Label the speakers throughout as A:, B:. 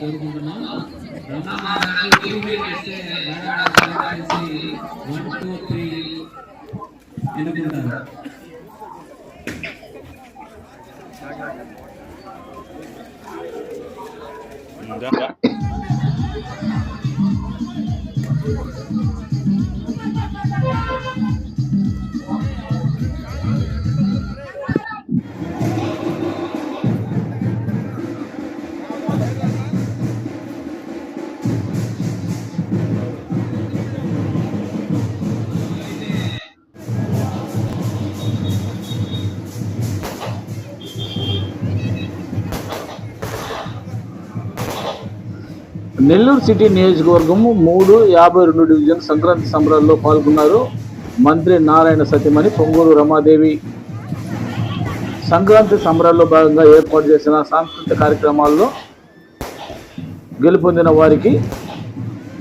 A: కోరుకుంటున్నాం బ్రహ్మాండానికి one two three ఎన్నుకుంటారు
B: Nellore city నియోజకవర్గము మూడు యాభై రెండు డివిజన్ సంక్రాంతి సంబరాల్లో పాల్గొన్నారు మంత్రి నారాయణ సత్యమణి పొంగూరు రమాదేవి. సంక్రాంతి సంబరాల్లో భాగంగా ఏర్పాటు చేసిన సాంస్కృతిక కార్యక్రమాల్లో గెలుపొందిన వారికి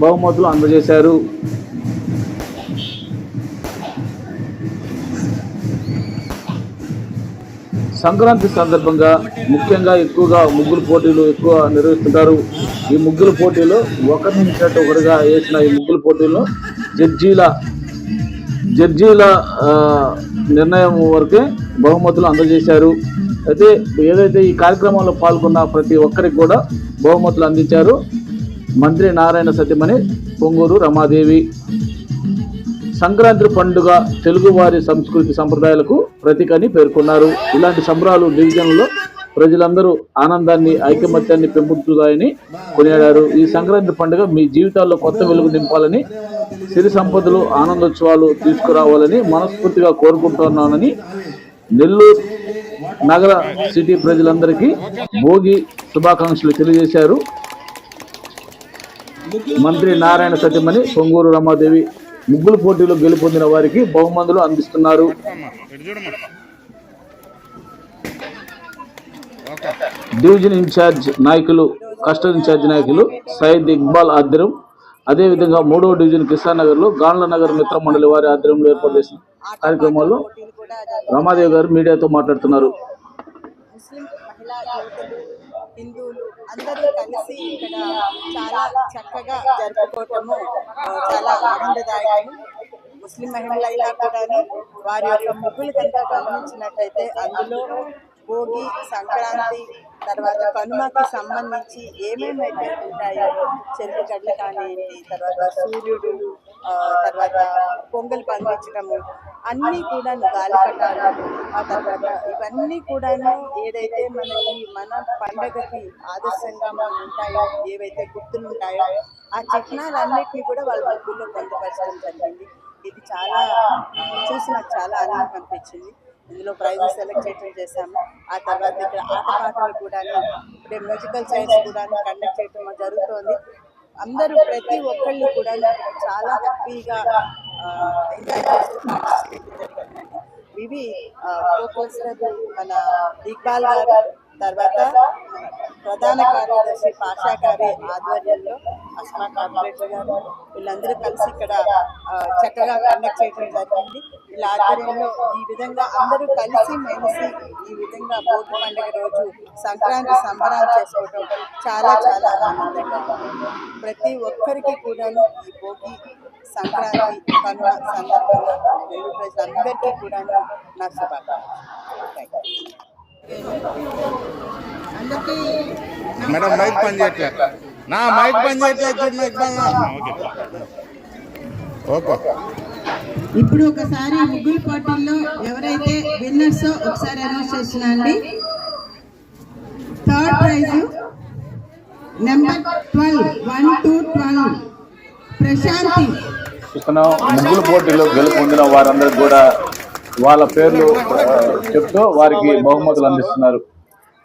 B: బహుమతులు అందజేశారు. సంక్రాంతి సందర్భంగా ముఖ్యంగా ఎక్కువగా ముగ్గులు పోటీలు ఎక్కువ నిర్వహిస్తుంటారు. ఈ ముగ్గుల పోటీలో ఒకరి నుంచి ఒకరిగా వేసిన ఈ ముగ్గుల పోటీలో జడ్జీల జడ్జీల నిర్ణయం వరకే బహుమతులు అందజేశారు. అయితే ఏదైతే ఈ కార్యక్రమంలో పాల్గొన్న ప్రతి ఒక్కరికి కూడా బహుమతులు అందించారు మంత్రి నారాయణ సత్యమణి పొంగూరు రమాదేవి. సంక్రాంతి పండుగ తెలుగువారి సంస్కృతి సంప్రదాయాలకు ప్రతీకని పేర్కొన్నారు. ఇలాంటి సంబరాలు డివిజన్లో ప్రజలందరూ ఆనందాన్ని ఐకమత్యాన్ని పెంపుతాయని కొనియాడారు. ఈ సంక్రాంతి పండుగ మీ జీవితాల్లో కొత్త వెలుగు నింపాలని సిరి సంపదలు ఆనందోత్సవాలు తీసుకురావాలని మనస్ఫూర్తిగా కోరుకుంటున్నానని నెల్లూరు నగర సిటీ ప్రజలందరికీ భోగి శుభాకాంక్షలు తెలియజేశారు. మంత్రి నారాయణ సత్యమణి పొంగూరు రమాదేవి ముగ్గుల పోటీలో గెలుపొందిన వారికి బహుమతులు అందిస్తున్నారు. డివిజన్ ఇన్ఛార్జ్ నాయకులు కస్టర్ ఇన్ఛార్జ్ నాయకులు సయ్యద్ ఇక్బాల్ ఆధ్వర్యం. అదేవిధంగా మూడవ డివిజన్ కిసాన్ నగర్లో గాండ్ల నగర్ మిత్ర మండలి వారి ఆధ్వర్యంలో ఏర్పాటు చేసిన కార్యక్రమాల్లో రమాదేవి గారు మీడియాతో మాట్లాడుతున్నారు.
C: ముస్లిం మహిళా యువతులు హిందువులు అందరూ కలిసి ఇక్కడ చాలా చక్కగా జరుపుకోవటము చాలా ఆనందదాయకము. ముస్లిం మహిళలైనా కూడాను వారి యొక్క ముగ్గులు కనుక గమనించినట్లయితే అందులో భోగి సంక్రాంతి తర్వాత కనుమకి సంబంధించి ఏమేమైతే ఉంటాయో చెరుకు గడ్డలు కానీ తర్వాత సూర్యుడు తర్వాత పొంగల్ పండించడము అన్నీ కూడా గాలిపటాలు ఆ తర్వాత ఇవన్నీ కూడాను ఏదైతే మనకి మన పండగకి ఆదర్శంగా మనం ఉంటాయో ఏవైతే గుర్తులు ఉంటాయో ఆ చిహ్నాలన్నిటినీ కూడా వాళ్ళ ముగ్గుల్లో పొందుపరచడం జరిగింది. ఇది చాలా చూసి నాకు చాలా ఆనందం అనిపించింది. ఇందులో ప్రైజెస్ సెలెక్ట్ చేయడం చేశాము. ఆ తర్వాత ఇక్కడ ఆటపాటలు కూడా ఇప్పుడే మ్యూజికల్ చైర్స్ కూడా కండక్ట్ చేయడం జరుగుతోంది. అందరూ ప్రతి ఒక్కళ్ళు కూడా చాలా హ్యాపీగా ఎంజాయ్ చేస్తున్నారు. ఇవి కోకోస్టర్ మన ఇక్బాల్ గారు తర్వాత ప్రధాన కార్యదర్శి పాషా గారి ఆధ్వర్యంలో అస్మా కార్పొరేటర్ గారు వీళ్ళందరూ కలిసి ఇక్కడ చక్కగా కండక్ట్ చేయడం జరిగింది. వీళ్ళ ఆధ్వర్యంలో ఈ విధంగా అందరూ కలిసి మెలిసి ఈ విధంగా భోగి పండుగ రోజు సంక్రాంతి సంబరాలు చేసుకోవడం చాలా చాలా ఆనందంగా ప్రతి ఒక్కరికి కూడాను ఈ భోగి సంక్రాంతి కనుమ సందర్భంగా తెలుగు ప్రజలందరికీ కూడాను నా శుభాకాంక్షలు. యూ
D: మేడం మైక్ పని చేయట్లే. నా మైక్ పని చేయట్లేదు మైక్ పని ఓకే.
C: ఇప్పుడు ఒకసారి ముగ్గురు పోటీల్లో ఎవరైతే విన్నర్స్ ఒకసారి announce చేస్తున్నాండి third prize number twelve one two twelve. Prashanti.
B: చూస్తున్నాం. ముగ్గుల పోటీలో గెలుపొందిన వారందరికి కూడా వాళ్ళ పేర్లు చెప్తూ వారికి బహుమతులు అందిస్తున్నారు.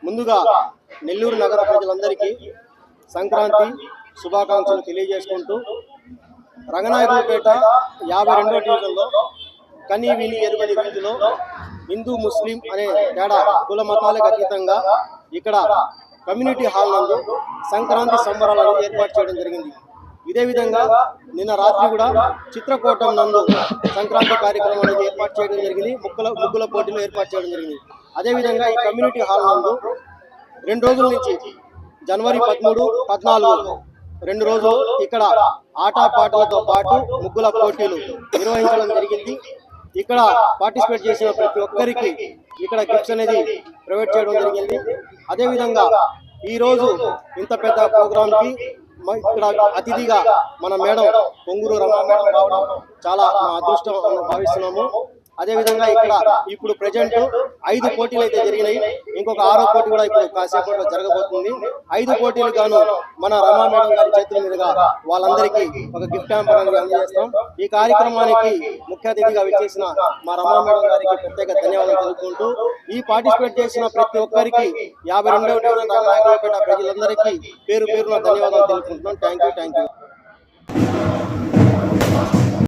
E: ముందుగా నెల్లూరు నగర ప్రజలందరికీ సంక్రాంతి శుభాకాంక్షలు తెలియజేసుకుంటూ రంగనాయకులపేట యాభై రెండో డివిజన్లో కనీ విని ఎరుగని రీతిలో హిందూ ముస్లిం అనే తేడా కుల మతాలకు అతీతంగా ఇక్కడ కమ్యూనిటీ హాల్ నందు సంక్రాంతి సంబరాలను ఏర్పాటు చేయడం జరిగింది. ఇదే విధంగా నిన్న రాత్రి కూడా చిత్రకూటం నందు సంక్రాంతి కార్యక్రమం అనేది ఏర్పాటు చేయడం జరిగింది. ముక్కల ముగ్గుల పోటీలు ఏర్పాటు చేయడం జరిగింది. అదేవిధంగా ఈ కమ్యూనిటీ హాల్ నందు రెండు రోజుల నుంచి జనవరి పదమూడు పద్నాలుగు రెండు రోజులు ఇక్కడ ఆటపాటలతో పాటు ముగ్గుల పోటీలు నిర్వహించడం జరిగింది. ఇక్కడ పార్టిసిపేట్ చేసిన ప్రతి ఒక్కరికి ఇక్కడ గిఫ్ట్స్ అనేది ప్రొవైడ్ చేయడం జరిగింది. అదేవిధంగా ఈ రోజు ఇంత పెద్ద ప్రోగ్రాంకి ఇక్కడ అతిథిగా మన మేడం పొంగూరు రమణ మేడం రావడం చాలా మా అదృష్టం భావిస్తున్నాము. అదేవిధంగా ఇక్కడ ఇప్పుడు ప్రజెంట్ ఐదు పోటీలు అయితే జరిగినాయి. ఇంకొక ఆరో పోటీ కూడా ఇప్పుడు కాసేపట్లో జరగబోతుంది. ఐదు పోటీలు గాను మన రమా మేడం గారి చేతుల మీదుగా వాళ్ళందరికీ ఒక గిఫ్ట్ హ్యాంపర్ అనేది అందజేస్తాం. ఈ కార్యక్రమానికి ముఖ్య అతిథిగా విచ్చేసిన మా రమా మేడం గారికి ప్రత్యేక ధన్యవాదాలు తెలుపుకుంటూ ఈ పార్టిసిపేట్ చేసిన ప్రతి ఒక్కరికి యాభై రెండవ డివిజన్ ప్రజలందరికీ పేరు పేరున ధన్యవాదాలు తెలుపుకుంటున్నాం. Thank you thank you